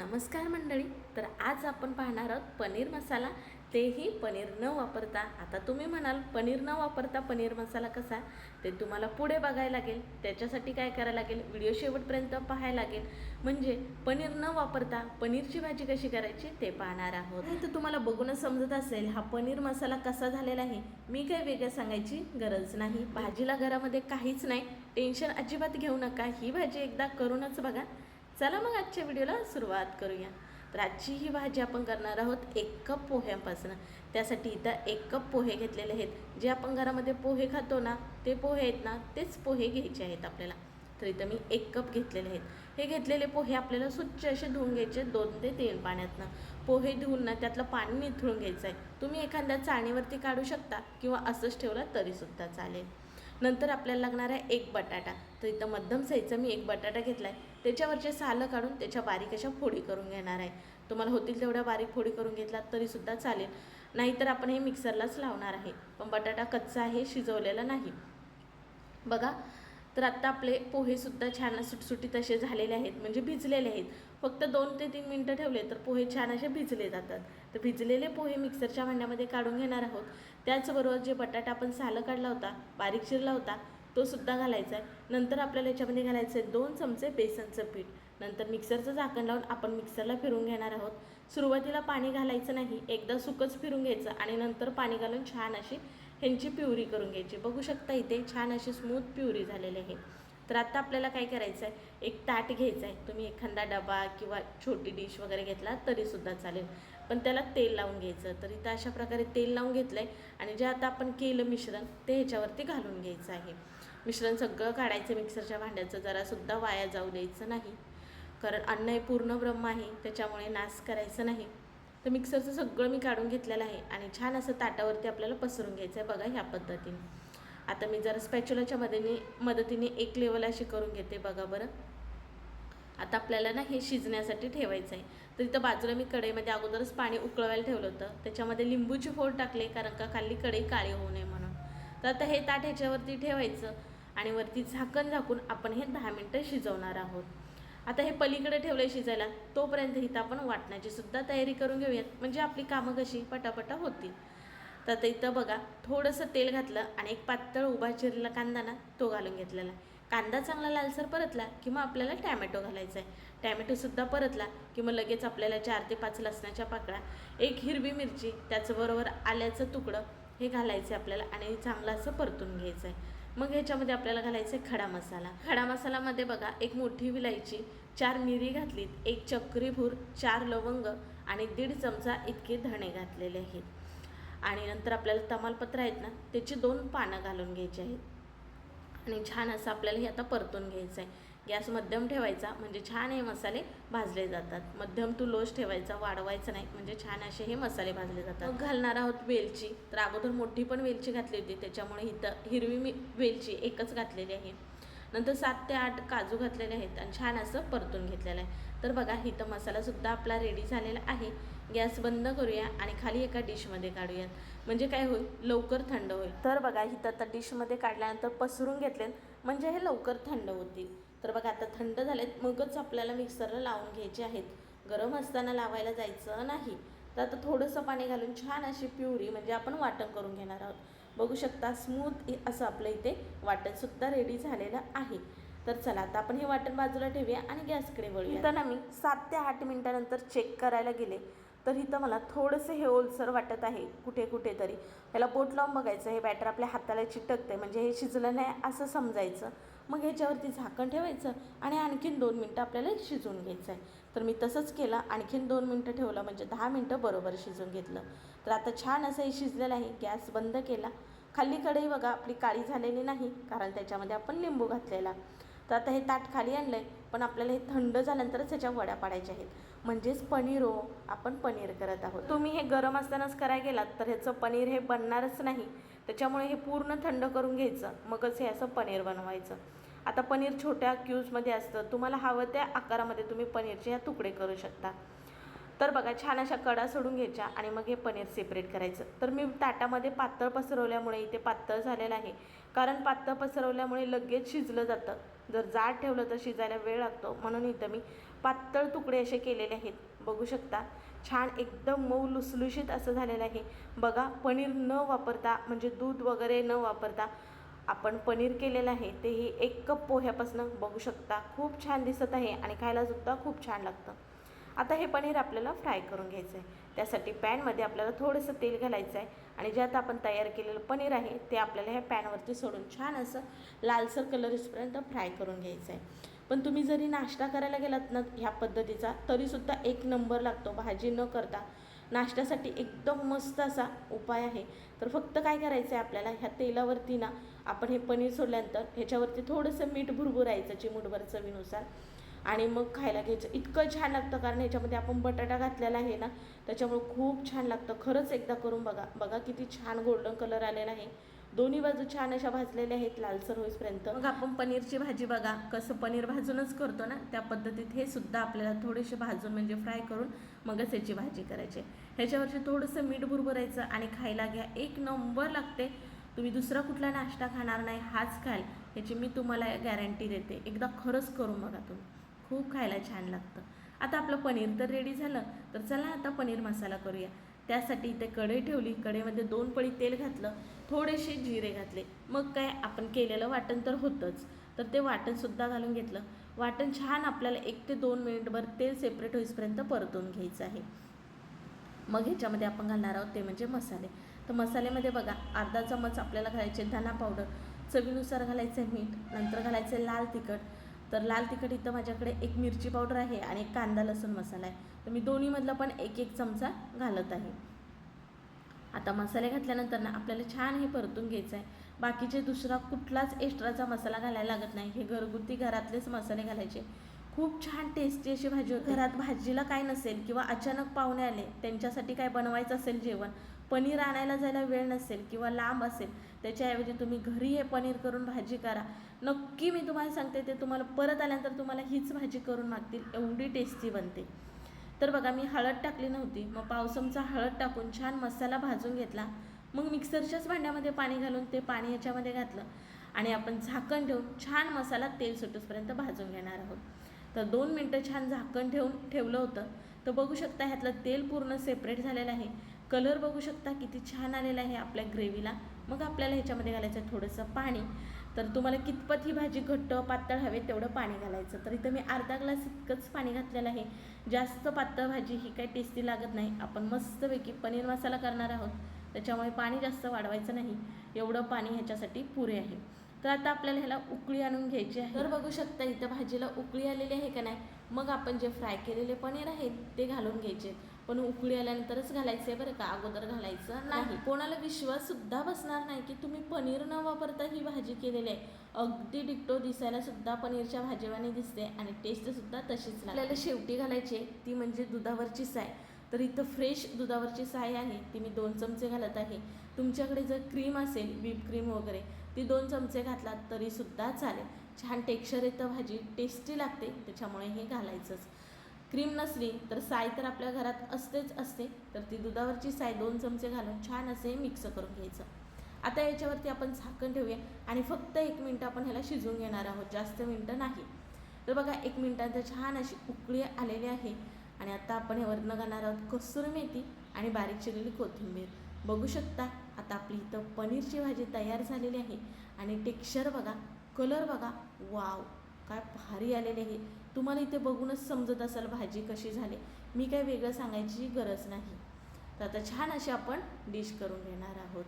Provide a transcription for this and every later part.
नमस्कार मंडळी तर आज आपण पाहणार आहोत पनीर मसाला. तेही पनीर न वापरता. आता तुम्ही म्हणाल पनीर न वापरता पनीर मसाला कसा? ते तुम्हाला पुढे बघायला लागेल. त्याच्यासाठी काय करायला लागेल? व्हिडिओ शेवटपर्यंत पाहायला लागेल. म्हणजे पनीर न वापरता पनीरची भाजी कशी करायची ते पाहणार आहोत. तर तुम्हाला बघूनच समजत असेल हा पनीर मसाला कसा झालेला आहे? मी काही वेगळं सांगायची गरज नाही. भाजीला घरामध्ये काहीच नाही. टेन्शन अजिबात घेऊ नका. ही भाजी एकदा करूनच बघा. चला मग आजच्या व्हिडिओला सुरुवात करूया. तर आजची ही भाजी आपण करणार आहोत एक कप पोह्यापासून. त्यासाठी इथं एक कप पोहे घेतलेले आहेत. जे आपण घरामध्ये पोहे खातो ना ते पोहे आहेत ना तेच पोहे घ्यायचे आहेत आपल्याला. तर इथं मी एक कप घेतलेले आहेत. हे घेतलेले पोहे आपल्याला स्वच्छ असे धुवून घ्यायचे दोन ते तीन पाण्यातनं. पोहे धुवून ना त्यातलं पाणी निथळून घ्यायचं आहे. तुम्ही एखाद्या चाळणीवरती काढू शकता किंवा असंच ठेवलं तरीसुद्धा चालेल. नंतर आपल्याला लागणार आहे एक बटाटा. तर इथं मध्यम साईजचा मी एक बटाटा घेतला आहे त्याच्यावरचे सालं काढून त्याच्या बारीक अशा फोडी करून घेणार आहे. तुम्हाला होतील तेवढ्या बारीक फोडी करून घेतलात तरीसुद्धा चालेल. नाहीतर आपण हे मिक्सरलाच लावणार आहे. पण बटाटा कच्चा आहे शिजवलेला नाही. बघा तर आत्ता आपले पोहेसुद्धा छान सुटसुटीत असे झालेले आहेत म्हणजे भिजलेले आहेत. फक्त दोन ते तीन मिनटं ठेवले तर पोहे छान असे भिजले जातात. तर भिजलेले पोहे मिक्सरच्या भांड्यामध्ये काढून घेणार आहोत. त्याचबरोबर जे बटाटा आपण सालं काढला होता बारीक शिरला होता तो सुद्धा घालायचा आहे. नंतर आपल्याला याच्यामध्ये घालायचं आहे दोन चमचे बेसनचं पीठ. नंतर मिक्सरचं झाकण लावून आपण मिक्सरला फिरून घेणार आहोत. सुरुवातीला पाणी घालायचं नाही एकदा सुकच फिरून घ्यायचं आणि नंतर पाणी घालून छान अशी ह्यांची प्युरी करून घ्यायची. बघू शकता इथे छान अशी स्मूथ प्युरी झालेली आहे. तर आता आपल्याला काय करायचं आहे? एक ताट घ्यायचं आहे. तुम्ही एखादा डबा किंवा छोटी डिश वगैरे घेतला तरीसुद्धा चालेल. पण त्याला तेल लावून घ्यायचं. तर इथं अशा प्रकारे तेल लावून घेतलं आहे आणि जे आता आपण केलं मिश्रण ते ह्याच्यावरती घालून घ्यायचं आहे. मिश्रण सगळं काढायचं मिक्सरच्या भांड्याचं जरासुद्धा वाया जाऊ द्यायचं नाही. कारण अन्न हे पूर्ण ब्रह्म आहे त्याच्यामुळे नाश करायचं नाही. तर मिक्सरचं सगळं मी काढून घेतलेलं आहे आणि छान असं ताटावरती आपल्याला पसरून घ्यायचं आहे बघा ह्या पद्धतीने. आता मी जरा स्पॅच्युलाच्या मदतीने मदतीने एक लेवल अशी करून घेते बघा बरं. आता आपल्याला ना हे शिजण्यासाठी ठेवायचं आहे तर इथं बाजूला मी कढईमध्ये अगोदरच पाणी उकळवायला ठेवलं होतं. त्याच्यामध्ये लिंबूची फोड टाकले कारण का खाली कढई काळी होऊ नये म्हणून. तर आता हे ताट ह्याच्यावरती ठेवायचं. आणि वरती झाकण झाकून आपण हे दहा मिनटं शिजवणार आहोत. आता हे पलीकडे ठेवलं शिजायला तोपर्यंत इथं आपण वाटण्याची सुद्धा तयारी करून घेऊयात. म्हणजे आपली कामं कशी पटापटा होतील. तर इथं बघा थोडंसं तेल घातलं आणि एक पातळ उभा चिरलेला कांदा ना तो घालून घेतलेला. आहे कांदा चांगला लालसर परतला की मग आपल्याला टॅमॅटो घालायचा आहे टॅमॅटोसुद्धा परतला की मग लगेच आपल्याला चार ते पाच लसणाच्या पाकळ्या एक हिरवी मिरची त्याचबरोबर आल्याचं तुकडं हे घालायचं आहे आपल्याला आणि चांगलं असं परतून घ्यायचं आहे मग ह्याच्यामध्ये आपल्याला घालायचं आहे खडा मसाला. खडा मसालामध्ये बघा एक मोठी विलायची चार मिरी घातलीत एक चक्रीभूर चार लवंग आणि दीड चमचा इतके धणे घातलेले आहेत. आणि नंतर आपल्याला तमालपत्र आहेत ना त्याची दोन पानं घालून घ्यायची आहेत. आणि छान असं आपल्याला हे आता परतून घ्यायचं आहे गॅस मध्यम ठेवायचा म्हणजे छान हे मसाले भाजले जातात. मध्यम टू लोच ठेवायचा वाढवायचं नाही म्हणजे छान असे हे मसाले भाजले जातात. मग घालणार आहोत वेलची. तर अगोदर मोठी पण वेलची घातली होती त्याच्यामुळे इथं हिरवी मी वेलची एकच घातलेली आहे. नंतर सात ते आठ काजू घातलेले आहेत आणि छान असं परतून घेतलेलं आहे. तर बघा इथं मसालासुद्धा आपला रेडी झालेला आहे. गॅस बंद करूया आणि खाली एका डिशमध्ये काढूयात. म्हणजे काय होईल? लवकर थंड होईल. तर बघा इथं आता डिशमध्ये काढल्यानंतर पसरून घेतले म्हणजे हे लवकर थंड होतील. तर बघा आता थंड झालेत. मगच आपल्याला मिक्सरला लावून घ्यायचे आहेत. गरम असताना लावायला जायचं नाही. तर आता थोडंसं पाणी घालून छान अशी प्युरी म्हणजे आपण वाटण करून घेणार आहोत. बघू शकता स्मूथ असं आपलं इथे वाटणसुद्धा रेडी झालेलं आहे. तर चला आता आपण हे वाटण बाजूला ठेवूया आणि गॅसकडे वळूया. तर ना मी सात ते आठ मिनटानंतर चेक करायला गेले. तर इथं मला थोडंसं हे ओलसर वाटत आहे कुठे कुठे तरी त्याला बोट लावून बघायचं हे बॅटर आपल्या हाताला चिटकतं म्हणजे हे शिजलं नाही असं समजायचं. मग ह्याच्यावरती झाकण ठेवायचं आणि आणखीन दोन मिनटं आपल्याला शिजवून घ्यायचं आहे तर मी तसंच केलं आणखीन दोन मिनटं ठेवलं म्हणजे दहा मिनटं बरोबर शिजवून घेतलं. तर आता छान असं हे शिजलेलं आहे गॅस बंद केला. खाली कढई बघा आपली काळी झालेली नाही कारण त्याच्यामध्ये आपण लिंबू घातलेला. तर आता हे ताट खाली आणलं आहे पण आपल्याला हे थंड झाल्यानंतरच ह्याच्या वड्या पाडायच्या आहेत. म्हणजेच पनीर हो आपण पनीर करत आहोत. तुम्ही हे गरम असतानाच करायला गेलात तर ह्याचं पनीर हे बनणारच नाही. त्याच्यामुळे हे पूर्ण थंड करून घ्यायचं. मगच हे असं पनीर बनवायचं. आता पनीर छोट्या क्यूजमध्ये असतं. तुम्हाला हवं त्या आकारामध्ये तुम्ही पनीरचे ह्या तुकडे करू शकता. तर बघा छान अशा कडा सोडून घ्यायच्या आणि मग हे पनीर सेपरेट करायचं. तर मी ताटामध्ये पातळ पसरवल्यामुळे इथे पातळ झालेलं आहे. कारण पातळ पसरवल्यामुळे लगेच शिजलं जातं. जर जाड ठेवलं तर शिजायला वेळ लागतो. म्हणून इथं मी पातळ तुकडे असे केलेले आहेत. बघू शकता छान एकदम मऊ लुसलुशीत असं झालेलं आहे. बघा पनीर न वापरता म्हणजे दूध वगैरे न वापरता आपण पनीर केलेलं आहे. तेही एक कप पोह्यापासून बघू शकता. खूप छान दिसत आहे आणि खायला सुद्धा खूप छान लागतं. आता हे पनीर आपल्याला फ्राय करून घ्यायचं आहे त्यासाठी पॅनमध्ये आपल्याला थोडंसं तेल घालायचं आहे आणि ज्यात आपण तयार केलेलं पनीर आहे ते आपल्याला ह्या पॅनवरती सोडून छान असं लालसर कलर इसपर्यंत फ्राय करून घ्यायचं आहे. पण तुम्ही जरी नाश्ता करायला गेलात ना ह्या पद्धतीचा तरीसुद्धा एक नंबर लागतो भाजी न करता. नाश्त्यासाठी एकदम मस्त असा उपाय आहे. तर फक्त काय करायचं आहे आपल्याला ह्या तेलावरती ना आपण हे पनीर सोडल्यानंतर ह्याच्यावरती थोडंसं मीठ भुरभुरायचं चिमूटभर चवीनुसार. आणि मग खायला घ्यायचं. इतकं छान लागतं कारण ह्याच्यामध्ये आपण बटाटा घातलेला आहे ना त्याच्यामुळे खूप छान लागतं. खरंच एकदा करून बघा. बघा किती छान गोल्डन कलर आलेला आहे. दोन्ही बाजू छान अशा भाजलेल्या आहेत लालसर होईपर्यंत. मग आपण पनीरची भाजी बघा. कसं पनीर भाजूनच करतो ना त्या पद्धतीत हे सुद्धा आपल्याला थोडेसे भाजून म्हणजे फ्राय करून मगच ह्याची भाजी करायची. ह्याच्यावरती थोडंसं मीठ भुरभरायचं आणि खायला घ्या. एक नंबर लागते. तुम्ही दुसरा कुठला नाश्ता खाणार नाही हाच खाल. ह्याची मी तुम्हाला गॅरंटी देते. एकदा खरंच करून बघा तुम्ही. खूप खायला छान लागतं. आता आपलं पनीर तर रेडी झालं तर चला आता पनीर मसाला करूया. त्यासाठी इथे कढई ठेवली कढईमध्ये दोन पळी तेल घातलं थोडेसे जिरे घातले. मग काय आपण केलेलं वाटण तर होतंच. तर ते वाटणसुद्धा घालून घेतलं. वाटण छान आपल्याला एक ते दोन मिनिटभर तेल सेपरेट होईपर्यंत परतून घ्यायचं आहे. मग ह्याच्यामध्ये आपण घालणार आहोत ते म्हणजे मसाले. तर मसाल्यामध्ये बघा अर्धा चमच आपल्याला घालायचे धना पावडर चवीनुसार घालायचं मीठ नंतर घालायचं लाल तिखट तर लाल तिखट इथं माझ्याकडे एक मिरची पावडर आहे आणि एक कांदा लसूण मसाला आहे. तर मी दोन्हीमधला पण एक एक चमचा घालत आहे. आता मसाले घातल्यानंतर ना आपल्याला छान हे परतून घ्यायचं आहे. बाकीचे दुसरा कुठलाच एक्स्ट्राचा मसाला घालायला लागत नाही. हे घरगुती घरातलेच मसाले घालायचे. खूप छान टेस्टी अशी भाजी घरात भाजीला काय नसेल किंवा अचानक पाहुणे आले त्यांच्यासाठी काय बनवायचं असेल जेवण पनीर आणायला जायला वेळ नसेल किंवा लांब असेल त्याच्याऐवजी तुम्ही घरी हे पनीर करून भाजी करा. नक्की मी तुम्हाला सांगते ते तुम्हाला परत आल्यानंतर तुम्हाला हीच भाजी करून मागतील एवढी टेस्टी बनते. तर बघा मी हळद टाकली नव्हती मग पावसमचा हळद टाकून छान मसाला भाजून घेतला. मग मिक्सरच्याच भांड्यामध्ये पाणी घालून ते पाणी याच्यामध्ये घातलं आणि आपण झाकण ठेवून छान मसाला तेल सुटूसपर्यंत भाजून घेणार आहोत. तर दोन मिनटं छान झाकण ठेवून ठेवलं होतं. तर बघू शकता ह्यातलं तेल पूर्ण सेपरेट झालेलं आहे. कलर बघू शकता किती छान आलेला आहे आपल्या ग्रेव्हीला मग आपल्याला ह्याच्यामध्ये घालायचं आहे थोडंसं पाणी. तर तुम्हाला कितपत ही भाजी घट्ट पातळ हवे तेवढं पाणी घालायचं. तर इथं मी अर्धा ग्लास इतकंच पाणी घातलेलं आहे. जास्त पातळ भाजी ही काही टेस्टी लागत नाही. आपण मस्तपैकी पनीर मसाला करणार आहोत. त्याच्यामुळे पाणी जास्त वाढवायचं नाही. एवढं पाणी ह्याच्यासाठी पुरे आहे. तर आता आपल्याला ह्याला उकळी आणून घ्यायची आहे. तर बघू शकता इथं भाजीला उकळी आलेली आहे का नाही? मग आपण जे फ्राय केलेले पनीर आहेत ते घालून घ्यायचे. पण उकळी आल्यानंतरच घालायचं आहे बरं का अगोदर घालायचं नाही. कोणाला विश्वास सुद्धा बसणार नाही की तुम्ही पनीर न वापरता ही भाजी केलेली आहे. अगदी डिक्टो दिसायला सुद्धा पनीरच्या भाजीवाने दिसते आणि टेस्ट सुद्धा तशीच आपल्याला शेवटी घालायची ती म्हणजे दुधावरची साय. तर इथं फ्रेश दुधावरची साय आहे ती मी दोन चमचे घालत आहे. तुमच्याकडे जर क्रीम असेल व्हीप क्रीम वगैरे ती दोन चमचे घातलात तरीसुद्धा चालेल. छान टेक्स्चर येतं भाजी टेस्टी लागते त्याच्यामुळे हे घालायचंच. क्रीम नसली तर साय तर आपल्या घरात असतेच असते तर ती दुधावरची साय दोन चमचे घालून छान असे मिक्स करून घ्यायचं. आता याच्यावरती आपण झाकण ठेवूया आणि फक्त एक मिनटं आपण ह्याला शिजवून घेणार आहोत जास्त मिनटं नाही. तर बघा एक मिनटात छान अशी उकळी आलेली आहे आणि आता आपण ह्यावरनं घालणार आहोत कसूर मेथी आणि बारीक चिरलेली कोथिंबीर. बघू शकता आता आपली इथं पनीरची भाजी तयार झालेली आहे आणि टेक्स्चर बघा कलर बघा वाव! काय भारी आलेले हे. तुम्हाला इथे बघूनच समजत असाल भाजी कशी झाली. मी काय वेगळं सांगायची गरज नाही. तर आता छान अशी आपण डिश करून घेणार आहोत.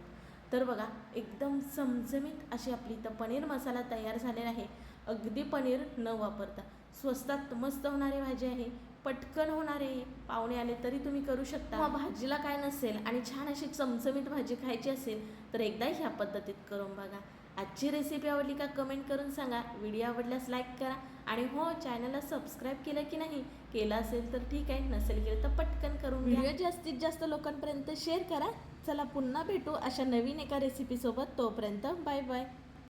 तर बघा एकदम चमचमीत अशी आपली इथं पनीर मसाला तयार झालेला आहे. अगदी पनीर न वापरता. स्वस्तात मस्त होणारी भाजी आहे. पटकन होणारे. पाहुणे आले तरी तुम्ही करू शकता. भाजीला काय नसेल आणि छान अशी चमचमीत भाजी खायची असेल तर एकदा ह्या पद्धतीत करून बघा. आजची रेसिपी आवडली का कमेंट करून सांगा. व्हिडिओ आवडल्यास लाईक करा आणि हो चॅनलला सबस्क्राईब केलं की नाही केलं असेल तर ठीक आहे. नसेल केलं तर पटकन करून व्हिडिओ जास्तीत जास्त लोकांपर्यंत शेअर करा. चला पुन्हा भेटू अशा नवीन एका रेसिपीसोबत तोपर्यंत बाय बाय